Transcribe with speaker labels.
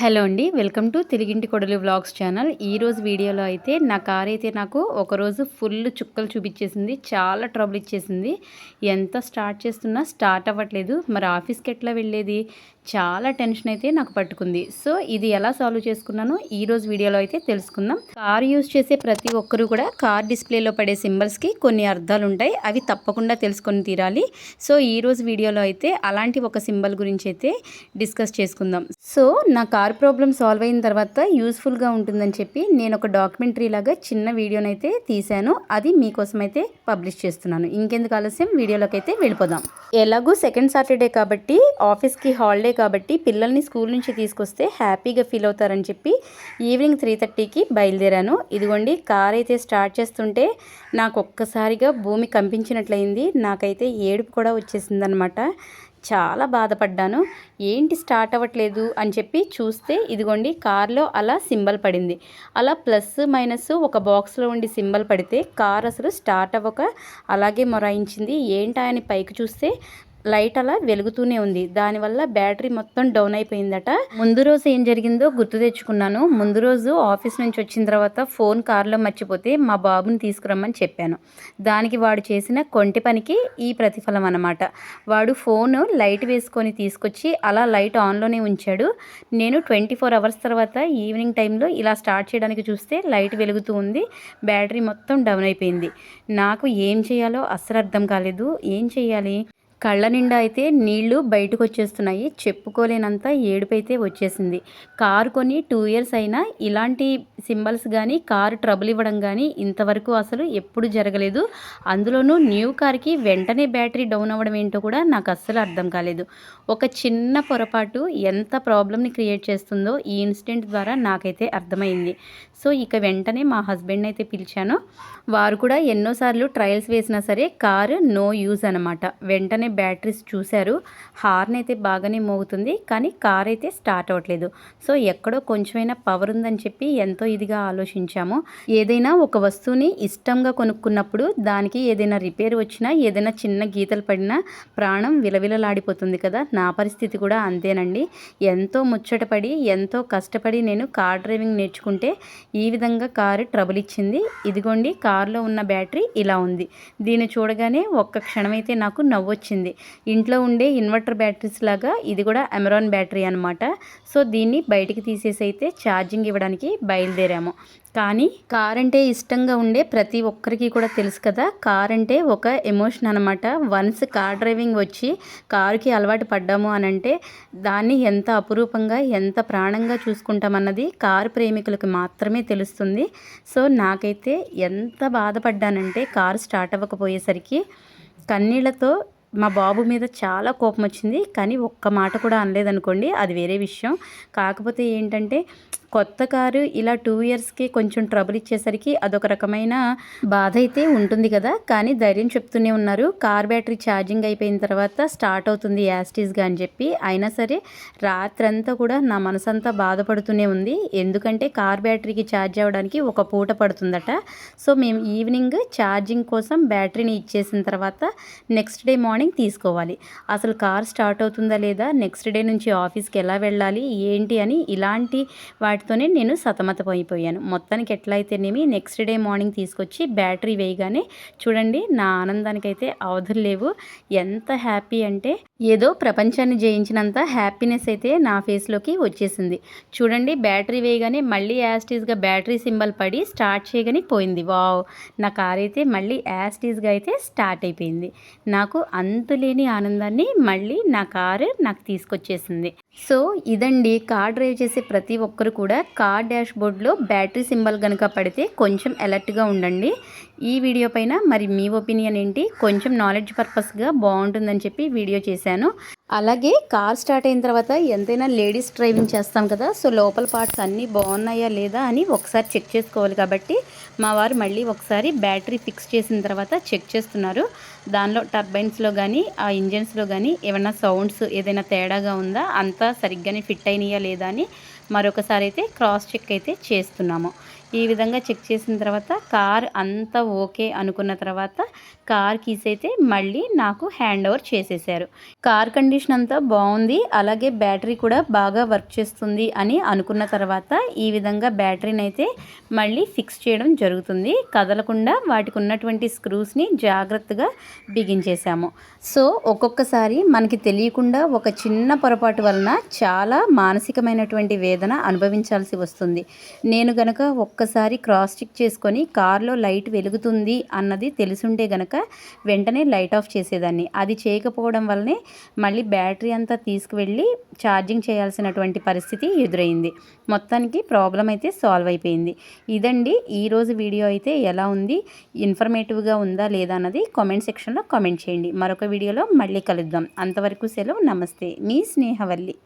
Speaker 1: Hello అండి welcome to తిరిగింటి కొడలి vlogs channel. ఈరోజు వీడియోలో అయితే నా కార్ అయితే నాకు ఒకరోజు ఫుల్ చుక్కలు చూపించేసింది చాలా ట్రబుల్ ఇచ్చేసింది. ఎంత స్టార్ట్ చేస్తున్నా స్టార్ట్ అవ్వట్లేదు. మరి ఆఫీస్కి ఎట్లా వెళ్ళేది? చాలా టెన్షన్ అయితే నాకు పట్టుకుంది. సో ఇది ఎలా సాల్వ్ చేసుకున్నానో ఈరోజు వీడియోలో అయితే తెలుసుకుందాం. కార్ యూజ్ చేసే ప్రతి ఒక్కరూ కూడా కార్ డిస్ప్లేలో పడే సింబల్స్కి కొన్ని అర్థాలు ఉంటాయి అవి తప్పకుండా తెలుసుకొని తీరాలి. సో ఈరోజు వీడియోలో అయితే అలాంటి ఒక సింబల్ గురించి అయితే డిస్కస్ చేసుకుందాం. సో నా కార్ ప్రాబ్లం సాల్వ్ అయిన తర్వాత యూస్ఫుల్గా ఉంటుందని చెప్పి నేను ఒక డాక్యుమెంటరీ లాగా చిన్న వీడియోని అయితే తీశాను. అది మీకోసం అయితే పబ్లిష్ చేస్తున్నాను. ఇంకెందుకు ఆలస్యం? వీడియోలోకి అయితే వెళ్ళిపోదాం. ఎలాగూ సెకండ్ సాటర్డే కాబట్టి ఆఫీస్కి హాలిడే కాబట్టి పిల్లల్ని స్కూల్ నుంచి తీసుకొస్తే హ్యాపీగా ఫీల్ అవుతారని చెప్పి ఈవినింగ్ త్రీ థర్టీకి బయలుదేరాను. ఇదిగోండి కార్ అయితే స్టార్ట్ చేస్తుంటే నాకు ఒక్కసారిగా భూమి కంపించినట్లయింది. నాకైతే ఏడుపు కూడా వచ్చేసిందనమాట. చాలా బాధపడ్డాను. ఏంటి స్టార్ట్ అవ్వట్లేదు అని చెప్పి చూస్తే ఇదిగోండి కార్లో అలా సింబల్ పడింది. అలా ప్లస్ మైనస్ ఒక బాక్స్లో ఉండి సింబల్ పడితే కార్ అసలు స్టార్ట్ అవ్వక అలాగే మొరాయించింది. ఏంటా అని పైకి చూస్తే లైట్ అలా వెలుగుతూనే ఉంది. దానివల్ల బ్యాటరీ మొత్తం డౌన్ అయిపోయిందట. ముందు రోజు ఏం జరిగిందో గుర్తు తెచ్చుకున్నాను. ముందు రోజు ఆఫీస్ నుంచి వచ్చిన తర్వాత ఫోన్ కార్లో మర్చిపోతే మా బాబుని తీసుకురమ్మని చెప్పాను. దానికి వాడు చేసిన కొంటి పనికి ఈ ప్రతిఫలం అనమాట వాడు ఫోన్ లైట్ వేసుకొని తీసుకొచ్చి అలా లైట్ ఆన్లోనే ఉంచాడు. నేను ట్వంటీ ఫోర్ అవర్స్ తర్వాత ఈవినింగ్ టైంలో ఇలా స్టార్ట్ చేయడానికి చూస్తే లైట్ వెలుగుతూ ఉంది. బ్యాటరీ మొత్తం డౌన్ అయిపోయింది. నాకు ఏం చేయాలో అస్సలు అర్థం కాలేదు. ఏం చేయాలి? కళ్ళ నిండా అయితే నీళ్ళు బయటకు వచ్చేస్తున్నాయి చెప్పుకోలేనంత ఏడుపైతే వచ్చేసింది. కారు కొని టూ ఇయర్స్ అయినా ఇలాంటి సింబల్స్ కానీ కారు ట్రబుల్ ఇవ్వడం కానీ ఇంతవరకు అసలు ఎప్పుడు జరగలేదు. అందులోనూ న్యూ కార్కి వెంటనే బ్యాటరీ డౌన్ అవ్వడం ఏంటో కూడా నాకు అస్సలు అర్థం కాలేదు. ఒక చిన్న పొరపాటు ఎంత ప్రాబ్లమ్ని క్రియేట్ చేస్తుందో ఈ ఇన్సిడెంట్ ద్వారా నాకైతే అర్థమైంది. సో ఇక వెంటనే మా హస్బెండ్ అయితే పిలిచాను. వారు కూడా ఎన్నోసార్లు ట్రయల్స్ వేసినా సరే కారు నో యూజ్ అనమాట. వెంటనే బ్యాటరీస్ చూశారు. హార్న్ అయితే బాగానే మోగుతుంది కానీ కార్ అయితే స్టార్ట్ అవ్వట్లేదు. సో ఎక్కడో కొంచెమైనా పవర్ ఉందని చెప్పి ఎంతో ఇదిగా ఆలోచించాము. ఏదైనా ఒక వస్తువుని ఇష్టంగా కొనుక్కున్నప్పుడు దానికి ఏదైనా రిపేర్ వచ్చినా ఏదైనా చిన్న గీతలు పడినా ప్రాణం విలవిలలాడిపోతుంది కదా. నా పరిస్థితి కూడా అంతేనండి. ఎంతో ముచ్చటపడి ఎంతో కష్టపడి నేను కార్ డ్రైవింగ్ నేర్చుకుంటే ఈ విధంగా కారు ట్రబుల్ ఇచ్చింది. ఇదిగోండి కారులో ఉన్న బ్యాటరీ ఇలా ఉంది. దీన్ని చూడగానే ఒక్క క్షణమైతే నాకు నవ్వొచ్చింది. ఇంట్లో ఉండే ఇన్వర్టర్ బ్యాటరీస్ లాగా ఇది కూడా అమెరాన్ బ్యాటరీ అనమాట సో దీన్ని బయటికి తీసేసి అయితే ఛార్జింగ్ ఇవ్వడానికి బయలుదేరాము. కానీ కార్ అంటే ఇష్టంగా ఉండే ప్రతి ఒక్కరికి కూడా తెలుసు కదా కార్ అంటే ఒక ఎమోషన్ అనమాట వన్స్ కార్ డ్రైవింగ్ వచ్చి కారుకి అలవాటు పడ్డాము అని అంటే దాన్ని ఎంత అపురూపంగా ఎంత ప్రాణంగా చూసుకుంటామన్నది కారు ప్రేమికులకు మాత్రమే తెలుస్తుంది. సో నాకైతే ఎంత బాధపడ్డానంటే కారు స్టార్ట్ అవ్వకపోయేసరికి కన్నీళ్ళతో మా బాబు మీద చాలా కోపం వచ్చింది కానీ ఒక్క మాట కూడా అనలేదనుకోండి అది వేరే విషయం. కాకపోతే ఏంటంటే కొత్త కారు ఇలా టూ ఇయర్స్కి కొంచెం ట్రబుల్ ఇచ్చేసరికి అదొక రకమైన బాధ అయితే ఉంటుంది కదా. కానీ ధైర్యం చెప్తూనే ఉన్నారు. కార్ బ్యాటరీ ఛార్జింగ్ అయిపోయిన తర్వాత స్టార్ట్ అవుతుంది యాస్టీస్గా అని చెప్పి. అయినా సరే రాత్రంతా కూడా నా మనసంతా బాధపడుతూనే ఉంది. ఎందుకంటే కార్ బ్యాటరీకి ఛార్జ్ అవ్వడానికి ఒక పూట పడుతుందట. సో మేము ఈవినింగ్ ఛార్జింగ్ కోసం బ్యాటరీని ఇచ్చేసిన తర్వాత నెక్స్ట్ డే మార్నింగ్ తీసుకోవాలి. అసలు కార్ స్టార్ట్ అవుతుందా లేదా? నెక్స్ట్ డే నుంచి ఆఫీస్కి ఎలా వెళ్ళాలి? ఏంటి అని ఇలాంటి వాటి వాటితోనే నేను సతమతమైపోయాను మొత్తానికి ఎట్లయితేనేమి నెక్స్ట్ డే మార్నింగ్ తీసుకొచ్చి బ్యాటరీ వేయగానే చూడండి నా ఆనందానికైతే అవధులు లేవు. ఎంత హ్యాపీ అంటే ఏదో ప్రపంచాన్ని జయించినంత హ్యాపీనెస్ అయితే నా ఫేస్లోకి వచ్చేసింది. చూడండి బ్యాటరీ వేయగానే మళ్ళీ యాస్టీస్గా బ్యాటరీ సింబల్ పడి స్టార్ట్ చేయగానే పోయింది. వావ్ నా కార్ అయితే మళ్ళీ యాస్టీస్గా అయితే స్టార్ట్ అయిపోయింది. నాకు అంతులేని ఆనందాన్ని మళ్ళీ నా కారు నాకు తీసుకొచ్చేసింది. సో ఇదండి కార్ డ్రైవ్ చేసే ప్రతి ఒక్కరు కూడా కార్ డాష్ బోర్డ్లో బ్యాటరీ సింబల్ కనుక పడితే కొంచెం అలర్ట్గా ఉండండి. ఈ వీడియో పైన మరి మీ ఒపీనియన్ ఏంటి? కొంచెం నాలెడ్జ్ పర్పస్గా బాగుంటుందని చెప్పి వీడియో చేశాను. అలాగే కార్ స్టార్ట్ అయిన తర్వాత ఎంతైనా లేడీస్ డ్రైవింగ్ చేస్తాం కదా సో లోపల పార్ట్స్ అన్నీ బాగున్నాయా లేదా అని ఒకసారి చెక్ చేసుకోవాలి కాబట్టి మా వారు మళ్ళీ ఒకసారి బ్యాటరీ ఫిక్స్ చేసిన తర్వాత చెక్ చేస్తున్నారు. దానిలో టర్బైన్స్లో కానీ ఆ ఇంజన్స్లో కానీ ఏమైనా సౌండ్స్ ఏదైనా తేడాగా ఉందా అంతా సరిగ్గానే ఫిట్ అయినాయా లేదా అని మరొకసారి అయితే క్రాస్ చెక్ అయితే చేస్తున్నాము. ఈ విధంగా చెక్ చేసిన తర్వాత కార్ అంతా ఓకే అనుకున్న తర్వాత కార్ కీస్ అయితే మళ్ళీ నాకు హ్యాండ్ ఓవర్ చేసేసారు. కార్ కండిషన్ అంతా బాగుంది అలాగే బ్యాటరీ కూడా బాగా వర్క్ చేస్తుంది అని అనుకున్న తర్వాత ఈ విధంగా బ్యాటరీని అయితే మళ్ళీ ఫిక్స్ చేయడం జరుగుతుంది. కదలకుండా వాటికి ఉన్నటువంటి స్క్రూస్ని జాగ్రత్తగా బిగించేసాము సో ఒక్కొక్కసారి మనకి తెలియకుండా ఒక చిన్న పొరపాటు వలన చాలా మానసికమైనటువంటి వేదన అనుభవించాల్సి వస్తుంది. నేను గనక ఒక్కసారి క్రాస్ చెక్ చేసుకొని కార్లో లైట్ వెలుగుతుంది అన్నది తెలుసుంటే గనక వెంటనే లైట్ ఆఫ్ చేసేదాన్ని. అది చేయకపోవడం వల్లనే మళ్ళీ బ్యాటరీ అంతా తీసుకువెళ్ళి ఛార్జింగ్ చేయాల్సినటువంటి పరిస్థితి ఎదురైంది. మొత్తానికి ప్రాబ్లం అయితే సాల్వ్ అయిపోయింది. ఇదండి ఈరోజు వీడియో అయితే ఎలా ఉంది ఇన్ఫర్మేటివ్గా ఉందా లేదా అన్నది కామెంట్ సెక్షన్లో కామెంట్ చేయండి. మరొక వీడియోలో మళ్ళీ కలుద్దాం. అంతవరకు సెలవు. నమస్తే. మీ స్నేహవల్లి.